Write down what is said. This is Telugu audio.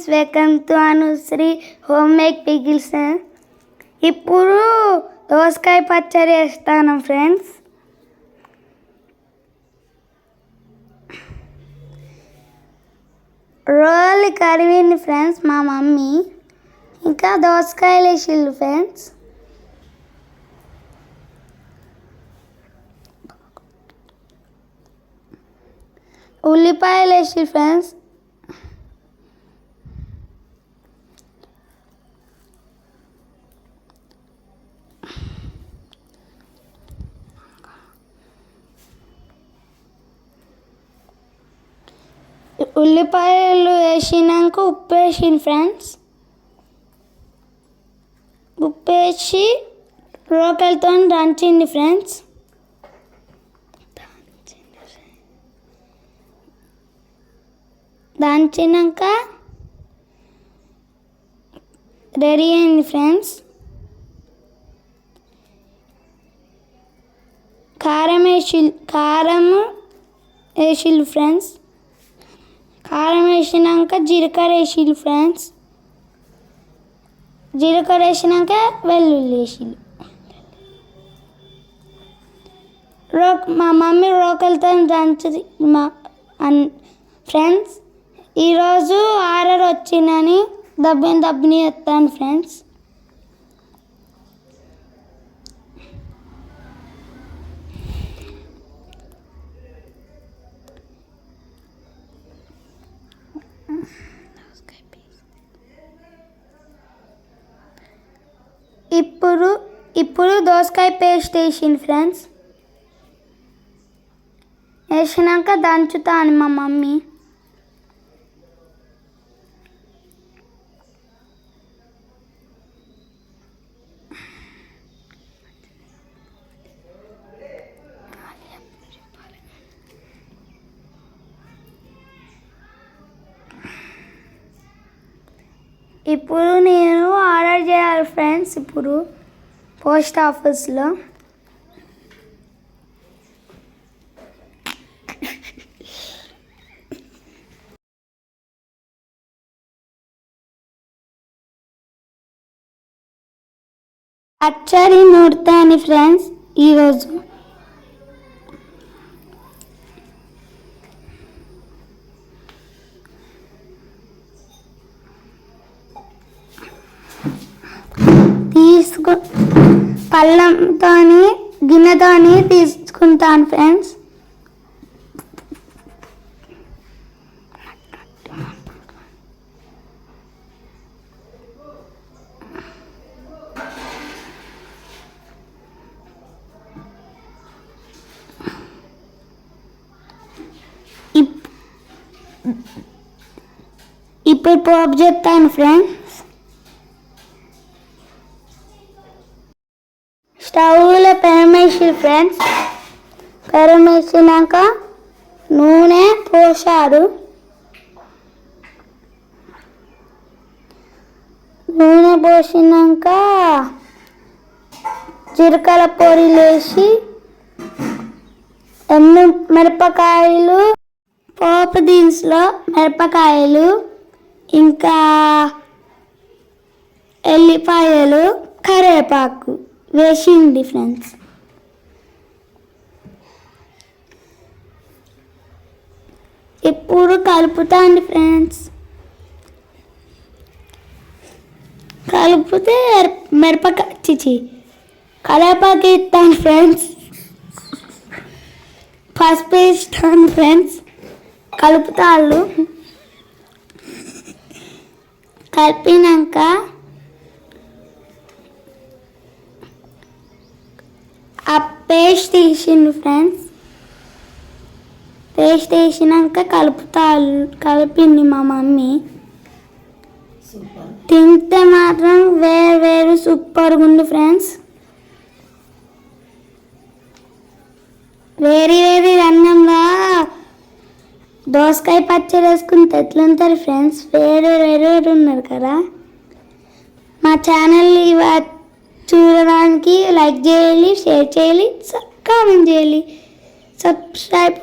Friends welcome to Anushree home make pickles. ఇప్పుడు దోసకాయ పచ్చడి వేస్తాను ఫ్రెండ్స్. రోల్ కరివింది ఫ్రెండ్స్ మా మమ్మీ. ఇంకా దోసకాయలు వేసిళ్ళు ఫ్రెండ్స్. ఉల్లిపాయలు వేసి ఫ్రెండ్స్. ఉల్లిపాయలు వేసినాక ఉప్పు వేసింది ఫ్రెండ్స్. ఉప్పు వేసి రోకలతో దంచింది ఫ్రెండ్స్. దంచినాక రెడీ అయింది ఫ్రెండ్స్. కారం వేసి కారం వేసిళ్ళు ఫ్రెండ్స్. వేసినాక జీలకర్ర వేసిళ్ళు ఫ్రెండ్స్. జీలకర్ర వేసినాక వెల్లుల్లి వేసిళ్ళు. రో మా మమ్మీ రోకలతో దంచుది మా అన్ ఫ్రెండ్స్. ఈరోజు ఆర్డర్ వచ్చిందని దబ్బని దబ్బని ఎత్తాను ఫ్రెండ్స్ ఇప్పుడు ఇప్పుడు దోసకాయ పేస్ట్ వేసింది ఫ్రెండ్స్. వేసినాక దంచుతాను మా మమ్మీ. ఇప్పుడు నేను ఆర్డర్ చేయాలి ఫ్రెండ్స్ ఇప్పుడు. పోస్ట్ ఆఫీస్లో పచ్చడి అని ఫ్రెండ్స్ ఈరోజు పళ్ళంతోని గిన్నెతోని తీసుకుంటాను ఫ్రెండ్స్. ఇప్- ఇప్పుడు పోపు చెప్తాను ఫ్రెండ్స్ వేసి ఫ్రెండ్స్. ఫ్రెండ్స్ వేసినాక నూనె పోసారు నూనె పోసినాక జీలకర్ర పొడి వేసి ఎన్ని మిరపకాయలు పోపు దీన్స్లో మిరపకాయలు ఇంకా ఎల్లిపాయలు కరివేపాకు వేసింది ఫ్రెండ్స్. ఇప్పుడు కలుపుతాండి ఫ్రెండ్స్? కలిపితే మిరపకాయ చిచి కరివేపాకు ఇస్తాను ఫ్రెండ్స్. పసుపు ఇస్తాను ఫ్రెండ్స్. కలుపుతాళ్ళు. కలిపినాక ఆ పేస్ట్ తీసిండు ఫ్రెండ్స్. పేస్ట్ వేసినాక కలుపుతా కలిపింది మా మమ్మీ. తింటే మాత్రం వేరు వేరు సూపర్గా ఉంది ఫ్రెండ్స్. వేరే వేరే అన్నంలా దోసకాయ పచ్చడి వేసుకుంటే ఎట్లుంటారు ఫ్రెండ్స్. వేరే వేరే ఉన్నారు కదా. మా ఛానల్ చూడడానికి లైక్ చేయాలి షేర్ చేయాలి కామెంట్ చేయాలి. సబ్స్క్రైబ్